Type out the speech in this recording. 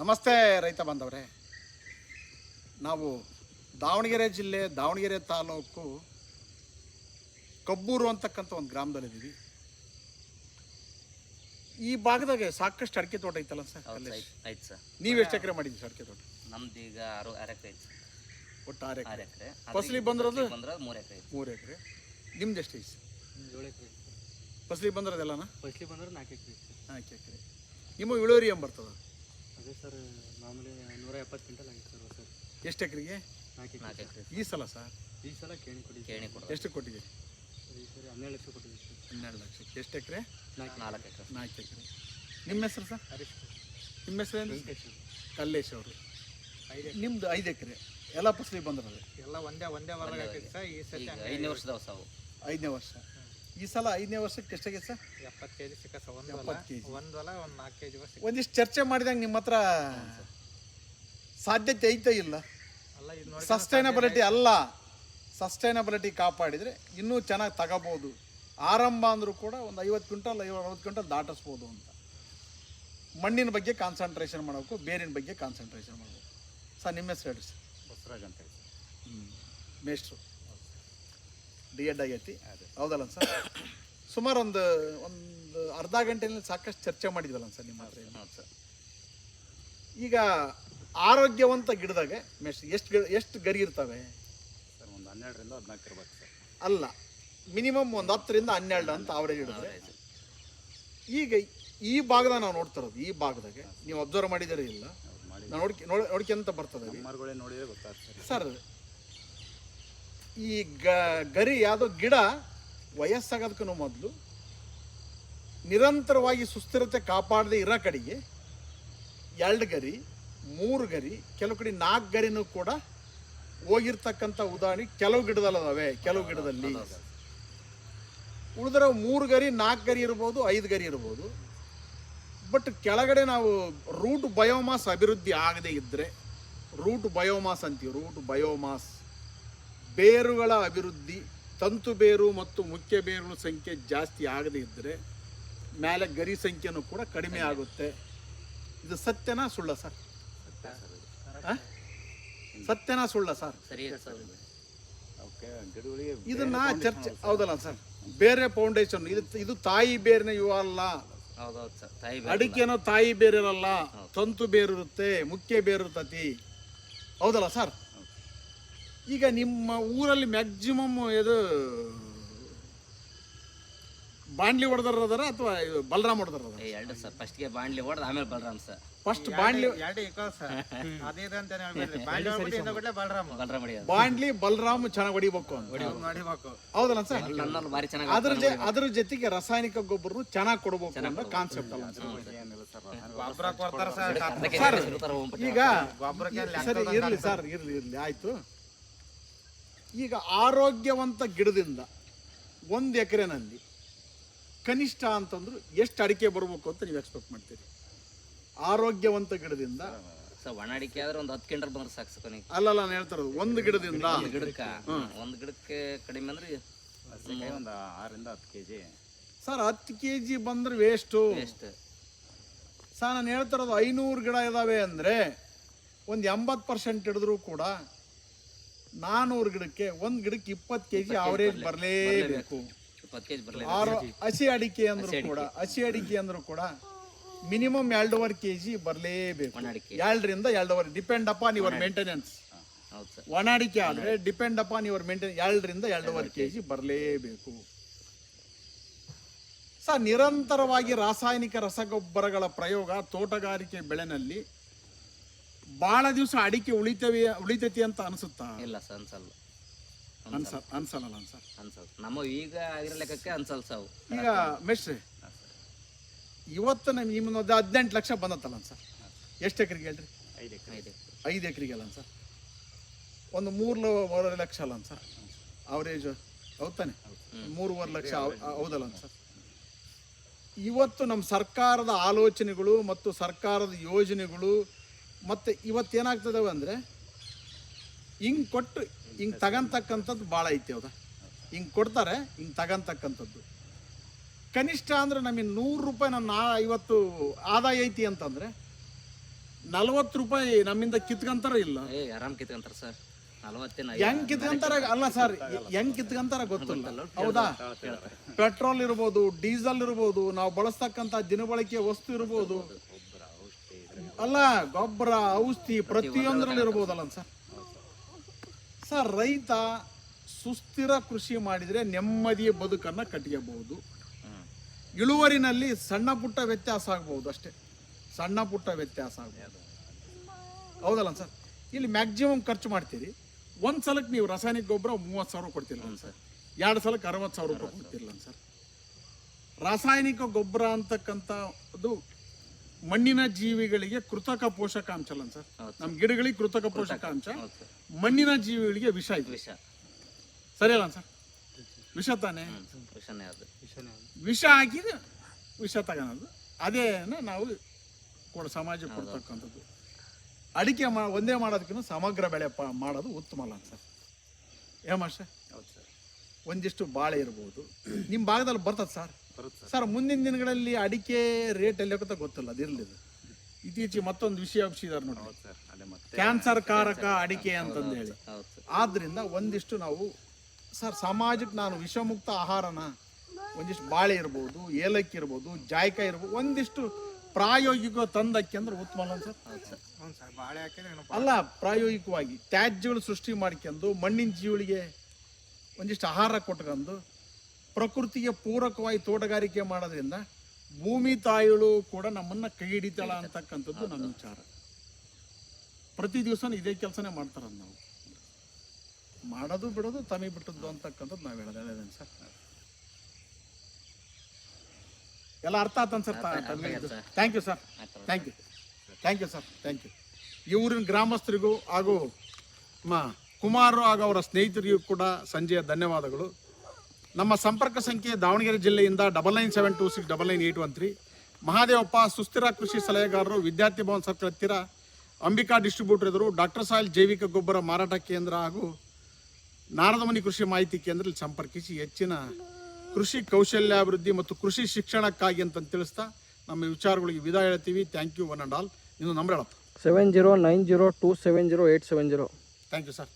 ನಮಸ್ತೆ ರೈತ ಬಾಂಧವರೇ. ನಾವು ದಾವಣಗೆರೆ ಜಿಲ್ಲೆ ದಾವಣಗೆರೆ ತಾಲೂಕು ಕಬ್ಬೂರು ಅಂತಕ್ಕಂಥ ಒಂದು ಗ್ರಾಮದಲ್ಲಿದ್ದೀವಿ. ಈ ಭಾಗದಾಗ ಸಾಕಷ್ಟು ಅಡಿಕೆ ತೋಟ ಐತಲ್ಲ ಸರ್? ಕಲ್ಲೇಶ್? ಐತ್ ಸರ್. ನೀವು ಎಷ್ಟು ಎಕರೆ ಮಾಡಿದ್ದೀವಿ ಸರ್ ಅಡಿಕೆ ತೋಟ? ನಮ್ದು ಈಗ ಆರು ಆರು ಎಕರೆ ಐತಿ ಒಟ್ಟು ಆರು ಆರು ಎಕರೆ. ಎಕರೆ ಫಸಲಿ ಬಂದಿರೋದು? ಬಂದ್ರೆ ಮೂರು ಎಕರೆ ಐತಿ ಮೂರು ಎಕರೆ. ನಿಮ್ದು ಎಷ್ಟು ಐತೆ ಏಳು ಎಕರೆ ಫಸಲಿ ಬಂದಿರೋದೆಲ್ಲನ? ಫಸ್ಟ್ಲಿ ಬಂದ್ರೆ ನಾಲ್ಕು ಎಕರೆ ನಾಲ್ಕು ಎಕರೆ. ನಿಮ್ಮ ಇಳುವರಿ ಏನು ಬರ್ತದೆ? ಅದೇ ಸರ್ ಮಾಮೂಲಿ ನೂರ ಎಪ್ಪತ್ತು ಕ್ವಿಂಟಲ್ ಆಗಿತ್ತು ಸರ್ ಸರ್ ಎಷ್ಟು ಎಕರೆಗೆ? ನಾಲ್ಕು ನಾಲ್ಕು ಎಕರೆ ಈ ಸಲ ಸರ್? ಈ ಸಲ ಕೇಳಿ ಕೊಡಿ ಕೇಣಿ ಕೊಡೋದು ಎಷ್ಟು ಕೊಟ್ಟಿದ್ದೀರಿ? ಈ ಸರಿ ಹನ್ನೆರಡು ಲಕ್ಷ ಕೊಟ್ಟಿದ್ದೀವಿ ಸರ್. ಹನ್ನೆರಡು ಲಕ್ಷಕ್ಕೆ ಎಷ್ಟು ಎಕರೆ? ನಾಲ್ಕು ನಾಲ್ಕು ಎಕರೆ. ನಾಲ್ಕು ಎಕರೆ. ನಿಮ್ಮ ಹೆಸರು ಸರ್? ಹರೀಶ್ ನಿಮ್ಮ ಹೆಸರು ಏನು? ವೆಂಕಟೇಶ್ ಕಲ್ಲೇಶ್ ಅವರು. ಐದು ನಿಮ್ದು ಐದು ಎಕರೆ. ಎಲ್ಲ ಫಸಲಿ ಬಂದಿರೋದು ಎಲ್ಲ ಒಂದೇ ಒಂದೇ ವಾರ ಸರ್. ಈ ಸಲ ಐದನೇ ವರ್ಷದ ಸಾವು. ಐದನೇ ವರ್ಷ. ಈ ಸಲ ಐದನೇ ವರ್ಷಕ್ಕೆ ಎಷ್ಟಾಗಿದೆ ಸರ್? ಎಪ್ಪತ್ತು ಕೆ ಜಿ ಸಿಕ್ಕ ಸರ್. ಒಂದು ಹೊಲ. ಎಪ್ಪತ್ತು ಕೆಜಿ. ಒಂದು ಹೊಲ ಒಂದು ನಾಲ್ಕು ಕೆ ಜಿ ವರ್ಷ ಒಂದಿಷ್ಟು ಚರ್ಚೆ ಮಾಡಿದಂಗೆ ನಿಮ್ಮ ಹತ್ರ ಸಾಧ್ಯತೆ ಐತೆ ಇಲ್ಲ? ಅಲ್ಲ ಇದು ನೋಡಿ ಸಸ್ಟೈನಬಿಲಿಟಿ ಅಲ್ಲ. ಸಸ್ಟೈನಬಿಲಿಟಿ ಕಾಪಾಡಿದರೆ ಇನ್ನೂ ಚೆನ್ನಾಗಿ ತಗೋಬೋದು. ಆರಂಭ ಅಂದರೂ ಕೂಡ ಒಂದು ಐವತ್ತು ಕ್ವಿಂಟಲ್ ಐವತ್ತು ಅರವತ್ತು ಕ್ವಿಂಟಲ್ ದಾಟಿಸ್ಬೋದು ಅಂತ. ಮಣ್ಣಿನ ಬಗ್ಗೆ ಕಾನ್ಸಂಟ್ರೇಷನ್ ಮಾಡಬೇಕು ಬೇರಿನ ಬಗ್ಗೆ ಕಾನ್ಸಂಟ್ರೇಷನ್ ಮಾಡಬೇಕು. ಸರ್ ನಿಮ್ಮ ಹೆಸರು ಹೇಳಿ ಸರ್. ಬಸವರಾಜ್ ಅಂತ ಹೇಳಿ ಹ್ಞೂ ಮೇಷ್ಟ್ರು. ಡಿ ಎಡ್ ಆಗೈತಿ. ಹೌದಲ್ಲ ಸರ್? ಸುಮಾರು ಒಂದು ಒಂದು ಅರ್ಧ ಗಂಟೆಯಲ್ಲಿ ಸಾಕಷ್ಟು ಚರ್ಚೆ ಮಾಡಿದ್ವಲ್ಲ ಸರ್ ನಿಮ್ಮ ಹತ್ರ ಏನು ಸರ್. ಈಗ ಆರೋಗ್ಯವಂತ ಗಿಡದಾಗ ಮೆಸ್ ಎಷ್ಟು ಗಿಡ ಎಷ್ಟು ಗರಿ ಇರ್ತವೆ? ಸರ್ ಒಂದು ಹನ್ನೆರಡರಿಂದ ಹದಿನಾಲ್ಕು ಇರ್ಬೇಕು ಸರ್. ಅಲ್ಲ ಮಿನಿಮಮ್ ಒಂದು ಹತ್ತರಿಂದ ಹನ್ನೆರಡು ಅಂತ ಅವರೇಜ್ ಇಡ್ತಾರೆ ಈಗ ಈ ಭಾಗದಾಗ ನಾವು ನೋಡ್ತಾರದು ಈ ಭಾಗದಾಗೆ ನೀವು ಅಬ್ಸರ್ವ್ ಮಾಡಿದರೆ ಇಲ್ಲ? ನಾವು ನೋಡ್ಕೆ ನೋಡ್ ನೋಡ್ಕೊಂತ ಬರ್ತದೆ ಗೊತ್ತಾಗ್ತದೆ. ಸರ್ ಈ ಗ, ಗರಿ ಯಾವುದೋ ಗಿಡ ವಯಸ್ಸಾಗೋದಕ್ಕೂ ಮೊದಲು ನಿರಂತರವಾಗಿ ಸುಸ್ಥಿರತೆ ಕಾಪಾಡದೆ ಇರೋ ಕಡೆಗೆ ಎರಡು ಗರಿ, ಮೂರು ಗರಿ, ಕೆಲವು ಕಡೆ ನಾಲ್ಕು ಗರಿನೂ ಕೂಡ ಹೋಗಿರ್ತಕ್ಕಂಥ ಉದಾಹರಣೆ ಕೆಲವು ಗಿಡದಲ್ಲದಾವೆ ಕೆಲವು ಗಿಡದಲ್ಲಿ. ಉಳಿದ್ರೆ ಮೂರು ಗರಿ, ನಾಲ್ಕು ಗರಿ ಇರ್ಬೋದು, ಐದು ಗರಿ ಇರ್ಬೋದು. ಬಟ್ ಕೆಳಗಡೆ ನಾವು ರೂಟ್ ಬಯೋಮಾಸ್ ಅಭಿವೃದ್ಧಿ ಆಗದೇ ಇದ್ದರೆ ರೂಟ್ ಬಯೋಮಾಸ್ ಅಂತೀವಿ, ರೂಟ್ ಬಯೋಮಾಸ್. ಬೇರುಗಳ ಅಭಿವೃದ್ಧಿ ತಂತು ಬೇರು ಮತ್ತು ಮುಖ್ಯ ಬೇರುಗಳ ಸಂಖ್ಯೆ ಜಾಸ್ತಿ ಆಗದೇ ಇದ್ದರೆ ಮೇಲೆ ಗರಿ ಸಂಖ್ಯೆನೂ ಕೂಡ ಕಡಿಮೆ ಆಗುತ್ತೆ. ಇದು ಸತ್ಯನಾ ಸುಳ್ಳ ಸರ್? ಸತ್ಯನಾ ಸುಳ್ಳ ಸರ್? ಸರಿ ಐತೆ ಸರ್ ಓಕೆ ಗಿಡಗಳಿಗೆ ಇದನ್ನ ಚರ್ಚೆ ಹೌದಲ್ಲ ಸರ್? ಬೇರೆ ಫೌಂಡೇಶನ್ ಇದು ಇದು ತಾಯಿ ಬೇರಿನ ಇವು ಅಲ್ಲ ಹೌದು ಹೌದು ಸರ್ ತಾಯಿ ಅಡಿಕೆನೋ ತಾಯಿ ಬೇರಿರಲ್ಲ. ತಂತು ಬೇರಿರುತ್ತೆ ಮುಖ್ಯ ಬೇರಿರುತ್ತತಿ. ಹೌದಲ್ಲ ಸರ್? ಈಗ ನಿಮ್ಮ ಊರಲ್ಲಿ ಮ್ಯಾಕ್ಸಿಮಮ್ ಇದು ಬಾಂಡ್ಲಿ ಹೊಡೆದಾರ ಅಥವಾ ಬಲರಾಮ್ ಹೊಡೆದಾರ ಎರಡು ಸರ್. ಫಸ್ಟ್ಗೆ ಬಾಂಡ್ಲಿ ಹೊಡೆದ ಆಮೇಲೆ ಬಲರಾಮ್ ಸರ್. ಫಸ್ಟ್ ಬಾಂಡ್ಲಿ ಎರಡು ಸರ್. ಅದೇ ಅಂತ ಹೇಳ್ಬೇಡ್ರಿ ಬಾಂಡ್ ಹೋಗ್ಬಿಟ್ಟು ಇನ್ನೊಬ್ಬಿಟ್ಲೆ ಬಾಳ್ರಾಮ ಬಲರಾಮ್. ಹೊಡಿಯೋದು ಬಾಂಡ್ಲಿ ಬಲರಾಮ್ ಚೆನ್ನಾಗಿ ಹೊಡಿಬೇಕು ಅಂತ. ಹೌದಲ್ಲ ಸರ್? ನನ್ನಲ್ಲಿ ಭಾರಿ ಚೆನ್ನಾಗಿ ಅದ್ರ ಅದ್ರ ಜೊತೆಗೆ ರಾಸಾಯನಿಕ ಗೊಬ್ಬರ ಚೆನ್ನಾಗಿ ಕೊಡಬೇಕು ಅನ್ನೋ ಕಾನ್ಸೆಪ್ಟ್ ಅಲ್ಲ. ಗೊಬ್ಬರ ಕೊಡ್ತಾರ ಸರ್. ಈಗ ಸರಿ ಇರ್ಲಿ ಸರ್ ಇರ್ಲಿ ಇರ್ಲಿ. ಆಯ್ತು. ಈಗ ಆರೋಗ್ಯವಂತ ಗಿಡದಿಂದ ಒಂದು ಎಕರೆನಲ್ಲಿ ಕನಿಷ್ಠ ಅಂತಂದ್ರೆ ಎಷ್ಟು ಅಡಿಕೆ ಬರಬೇಕು ಅಂತ ನೀವು ಎಕ್ಸ್ಪೆಕ್ಟ್ ಮಾಡ್ತೀರಿ? ಆರೋಗ್ಯವಂತ ಗಿಡದಿಂದ ಸರ್ ಒಣ ಅಡಿಕೆ ಆದ್ರೆ ಒಂದು ಹತ್ತು ಕ್ವಿಂಟಲ್ ಬಂದ್ರೆ ಸಾಕು ಸರ್ ಕೊನೆಗೆ. ಅಲ್ಲಲ್ಲ ನಾನು ಹೇಳ್ತಿರೋದು ಒಂದು ಗಿಡದಿಂದ. ಒಂದು ಗಿಡಕ್ಕೆ ಒಂದು ಗಿಡಕ್ಕೆ ಕಡಿಮೆ ಅಂದ್ರೆ ಒಂದು ಆರರಿಂದ ಹತ್ತು ಕೆ ಜಿ ಸರ್ ಹತ್ತು ಕೆ ಜಿ ಬಂದ್ರೆ ವೇಸ್ಟು ಎಷ್ಟು ಸರ್ ನಾನು ಹೇಳ್ತಾರದು ಐನೂರು ಗಿಡ ಇದಾವೆ ಅಂದರೆ ಒಂದು ಎಂಬತ್ತು ಪರ್ಸೆಂಟ್ ಹಿಡಿದ್ರೂ ಕೂಡ ನಾನ್ನೂರು ಗಿಡಕ್ಕೆ ಒಂದ್ ಗಿಡಕ್ಕೆ ಇಪ್ಪತ್ತು ಕೆ ಜಿ ಅವರೇಜ್ ಬರಲೇಬೇಕು. ಇಪ್ಪತ್ತು ಕೆ ಜಿ ಬರಲಿ ಆರು ಹಸಿ ಅಡಿಕೆ ಅಂದ್ರೂ ಕೂಡ ಹಸಿ ಅಡಿಕೆ ಅಂದ್ರು ಕೂಡ ಮಿನಿಮಮ್ ಎರಡೂವರೆ ಕೆ ಜಿ ಬರಲೇಬೇಕು ಎರಡರಿಂದ ಎರಡೂವರೆ. ಡಿಪೆಂಡ್ ಅಪಾನ್ ಯುವರ್ ಮೇಂಟೆನೆನ್ಸ್ ಒಣ ಅಡಿಕೆ ಆದರೆ ಡಿಪೆಂಡ್ ಅಪಾನ್ ಯುವರ್ ಮೇಂಟೆನ್ ಎರಡರಿಂದ ಎರಡೂವರೆ ಕೆ ಜಿ ಬರಲೇಬೇಕು. ಸರ್ ನಿರಂತರವಾಗಿ ರಾಸಾಯನಿಕ ರಸಗೊಬ್ಬರಗಳ ಪ್ರಯೋಗ ತೋಟಗಾರಿಕೆ ಬೆಳೆನಲ್ಲಿ ಭಾಳ ದಿವಸ ಅಡಿಕೆ ಉಳಿತವೆ ಉಳಿತೈತಿ ಅಂತ ಅನಿಸುತ್ತಾ? ಇಲ್ಲ ಸರ್ ಅನ್ಸಲ್ಲ. ಅನ್ಸ ಅನ್ಸಲ್ಲ. ಸರ್ ಅನ್ಸಲ್ಲ. ನಮ್ಮ ಈಗ ಆಗಿರೋ ಲೆಕ್ಕಕ್ಕೆ ಅನ್ಸಲ್ಲ ಸಾವು. ಈಗ ಮೆಸ್ಟ್ರಿ ಇವತ್ತು ನಮ್ಗೆ ನಿಮ್ಮನ್ನ ಒಂದು ಹದಿನೆಂಟು ಲಕ್ಷ ಬಂದತ್ತಲ್ಲ ಸರ್? ಎಷ್ಟು ಎಕರೆಗೆ ಹೇಳ್ರಿ? ಐದು ಎಕರೆ. ಐದು ಎಕರೆಗೆ ಅಲ್ಲ ಸರ್? ಒಂದು ಮೂರು ಮೂರುವರೆ ಲಕ್ಷ ಅಲ್ಲ ಸರ್? ಅವರೇಜ್ ಹೌದಾನೆ ಮೂರುವರೆ ಲಕ್ಷ ಹೌದಲ್ಲ ಸರ್? ಇವತ್ತು ನಮ್ಮ ಸರ್ಕಾರದ ಆಲೋಚನೆಗಳು ಮತ್ತು ಸರ್ಕಾರದ ಯೋಜನೆಗಳು ಮತ್ತು ಇವತ್ತೇನಾಗ್ತದವೆ ಅಂದರೆ ಹಿಂಗ್ ಕೊಟ್ಟು ಹಿಂಗೆ ತಗಂತಕ್ಕಂಥದ್ದು ಭಾಳ ಐತಿ ಹೌದಾ? ಹಿಂಗೆ ಕೊಡ್ತಾರೆ ಹಿಂಗೆ ತಗಂತಕ್ಕಂಥದ್ದು. ಕನಿಷ್ಠ ಅಂದ್ರೆ ನಮಗೆ ನೂರು ರೂಪಾಯಿ ನನ್ನ ಇವತ್ತು ಆದಾಯ ಐತಿ ಅಂತಂದರೆ ನಲ್ವತ್ತು ರೂಪಾಯಿ ನಮ್ಮಿಂದ ಕಿತ್ಕಂತಾರ ಇಲ್ಲ? ಏ ಆರಾಮ್ ಕಿತ್ಕೊಂತಾರ ಸರ್. ನಲವತ್ತೇನ ಹೆಂಗ್ ಕಿತ್ಕಂತಾರ? ಅಲ್ಲ ಸರ್ ಹೆಂಗ್ ಕಿತ್ಕಂತಾರ ಗೊತ್ತಿಲ್ಲ. ಹೌದಾ? ಪೆಟ್ರೋಲ್ ಇರ್ಬೋದು ಡೀಸೆಲ್ ಇರ್ಬೋದು ನಾವು ಬಳಸ್ತಕ್ಕಂಥ ದಿನಬಳಕೆ ವಸ್ತು ಇರ್ಬೋದು. ಅಲ್ಲ, ಗೊಬ್ಬರ, ಔಷಧಿ ಪ್ರತಿಯೊಂದರಲ್ಲಿ ಇರ್ಬೋದಲ್ಲ ಸರ್. ಸರ್, ರೈತ ಸುಸ್ಥಿರ ಕೃಷಿ ಮಾಡಿದ್ರೆ ನೆಮ್ಮದಿಯ ಬದುಕನ್ನ ಕಟ್ಟಿಗೆಬಹುದು ಇಳುವರಿನಲ್ಲಿ ಸಣ್ಣ ಪುಟ್ಟ ವ್ಯತ್ಯಾಸ ಆಗ್ಬೋದು ಅಷ್ಟೇ. ಸಣ್ಣ ಪುಟ್ಟ ವ್ಯತ್ಯಾಸ ಆಗ್ಬೋದು ಹೌದಲ್ಲ ಸರ್? ಇಲ್ಲಿ ಮ್ಯಾಕ್ಸಿಮಮ್ ಖರ್ಚು ಮಾಡ್ತೀರಿ. ಒಂದು ಸಲಕ್ಕೆ ನೀವು ರಾಸಾಯನಿಕ ಗೊಬ್ಬರ ಮೂವತ್ತು ಸಾವಿರ ಕೊಡ್ತಿರಲ್ಲ ಸರ್. ಎರಡು ಸಲಕ್ಕೆ ಅರವತ್ತು ಸಾವಿರ ರೂಪಾಯಿ ಕೊಡ್ತಿರಲ್ಲ ಸರ್. ರಾಸಾಯನಿಕ ಗೊಬ್ಬರ ಅಂತಕ್ಕಂಥದ್ದು ಮಣ್ಣಿನ ಜೀವಿಗಳಿಗೆ ಕೃತಕ ಪೋಷಕಾಂಶ ಅಲ್ಲ ಸರ್. ನಮ್ಮ ಗಿಡಗಳಿಗೆ ಕೃತಕ ಪೋಷಕಾಂಶ. ಮಣ್ಣಿನ ಜೀವಿಗಳಿಗೆ ವಿಷ ಇದೆ. ವಿಷ. ಸರಿ ಅಲ್ಲ ಸರ್? ವಿಷ ತಾನೇ? ವಿಷನೇ ಅದು. ವಿಷ ಹಾಕಿದ ವಿಷ ತಗೋಣದು ಅದೇನ ನಾವು ಕೊಡ ಸಮಾಜ ಕೊಡ್ತಕ್ಕಂಥದ್ದು. ಅಡಿಕೆ ಮಾ ಒಂದೇ ಮಾಡೋದಕ್ಕಿಂತ ಸಮಗ್ರ ಬೆಳೆ ಪ ಮಾಡೋದು ಉತ್ತಮ ಅಲ್ಲ ಸರ್. ಹೌದು ಸರ್. ಒಂದಿಷ್ಟು ಬಾಳೆ ಇರ್ಬೋದು. ನಿಮ್ಮ ಭಾಗದಲ್ಲಿ ಬರ್ತದೆ ಸರ್? ಸರ್. ಮುಂದಿನ ದಿನಗಳಲ್ಲಿ ಅಡಿಕೆ ರೇಟ್ ಎಲ್ಲ ಕೂಡ ಗೊತ್ತಿಲ್ಲ ಅದಿರಲಿ ಇದು. ಇತ್ತೀಚೆಗೆ ಮತ್ತೊಂದು ವಿಷಯ ಹಬ್ಸಿದಾರೆ ನೋಡಿ. ಹೌದು ಸರ್ ಅದೇ ಮತ್ತೆ ಕ್ಯಾನ್ಸರ್ ಕಾರಕ ಅಡಿಕೆ ಅಂತಂದು ಹೇಳಿ. ಹೌದು ಸರ್. ಆದ್ರಿಂದ ಒಂದಿಷ್ಟು ನಾವು ಸರ್ ಸಮಾಜಕ್ಕೆ ನಾನು ವಿಷಮುಕ್ತ ಆಹಾರನ ಒಂದಿಷ್ಟು ಬಾಳೆ ಇರ್ಬೋದು ಏಲಕ್ಕಿ ಇರ್ಬೋದು ಜಾಯ್ಕಾಯಿ ಇರ್ಬೋದು ಒಂದಿಷ್ಟು ಪ್ರಾಯೋಗಿಕ ತಂದಕ್ಕೆ ಅಂದ್ರೆ ಉತ್ತಮ ಅಲ್ಲ ಸರ್? ಹೌದು ಸರ್. ಹ್ಞೂ ಸರ್ ಬಾಳೆ ಹಾಕಿದ್ರೆ ಅಲ್ಲ ಪ್ರಾಯೋಗಿಕವಾಗಿ ತ್ಯಾಜ್ಯಗಳು ಸೃಷ್ಟಿ ಮಾಡ್ಕೊಂಡು ಮಣ್ಣಿನ ಜೀವಳಿಗೆ ಒಂದಿಷ್ಟು ಆಹಾರ ಕೊಟ್ಕೊಂಡು ಪ್ರಕೃತಿಗೆ ಪೂರಕವಾಗಿ ತೋಟಗಾರಿಕೆ ಮಾಡೋದ್ರಿಂದ ಭೂಮಿ ತಾಯಿಗಳು ಕೂಡ ನಮ್ಮನ್ನ ಕೈ ಹಿಡಿತಾಳ ಅಂತಕ್ಕಂಥದ್ದು ನನ್ನ ವಿಚಾರ. ಪ್ರತಿ ದಿವಸ ಇದೇ ಕೆಲಸನೇ ಮಾಡ್ತಾರ ನಾವು. ಮಾಡೋದು ಬಿಡೋದು ತಮಿ ಬಿಟ್ಟದ್ದು ಅಂತಕ್ಕಂಥದ್ದು ನಾವು ಹೇಳೋದು. ಹೇಳೋದೇನು ಸರ್? ಎಲ್ಲ ಅರ್ಥ ಆತನ್ sir? Thank you sir. Thank you thank you sir thank you ಈ ಊರಿನ ಗ್ರಾಮಸ್ಥರಿಗೂ ಹಾಗೂ ಮಾ ಕುಮಾರ್ ಹಾಗೂ ಅವರ ಸ್ನೇಹಿತರಿಗೂ ಕೂಡ ಸಂಜೆಯ ಧನ್ಯವಾದಗಳು. ನಮ್ಮ ಸಂಪರ್ಕ ಸಂಖ್ಯೆ ದಾವಣಗೆರೆ ಜಿಲ್ಲೆಯಿಂದ double nine seven two six double nine eight one three Mahadevappa ಸುಸ್ಥಿರ ಕೃಷಿ ಸಲಹೆಗಾರರು ವಿದ್ಯಾರ್ಥಿ ಭವನ್ ಸರ್ಕಲ್ ಹತ್ತಿರ ಅಂಬಿಕಾ ಡಿಸ್ಟ್ರಿಬ್ಯೂಟರ್ ಎದುರು ಡಾಕ್ಟರ್ ಸಾಯಿಲ್ ಜೈವಿಕ ಗೊಬ್ಬರ ಮಾರಾಟ ಕೇಂದ್ರ ಹಾಗೂ ನಾರದಮನಿ ಕೃಷಿ ಮಾಹಿತಿ ಕೇಂದ್ರದಲ್ಲಿ ಸಂಪರ್ಕಿಸಿ ಹೆಚ್ಚಿನ ಕೃಷಿ ಕೌಶಲ್ಯಾಭಿವೃದ್ಧಿ ಮತ್ತು ಕೃಷಿ ಶಿಕ್ಷಣಕ್ಕಾಗಿ ಅಂತ ತಿಳಿಸ್ತಾ ನಮ್ಮ ವಿಚಾರಗಳಿಗೆ ವಿದಾಯ ಹೇಳ್ತೀವಿ. Thank you one and all ಇನ್ನು ನಂಬರ್ ಹೇಳಪ್ಪ. Seven zero nine zero two seven zero eight seven zero thank you sir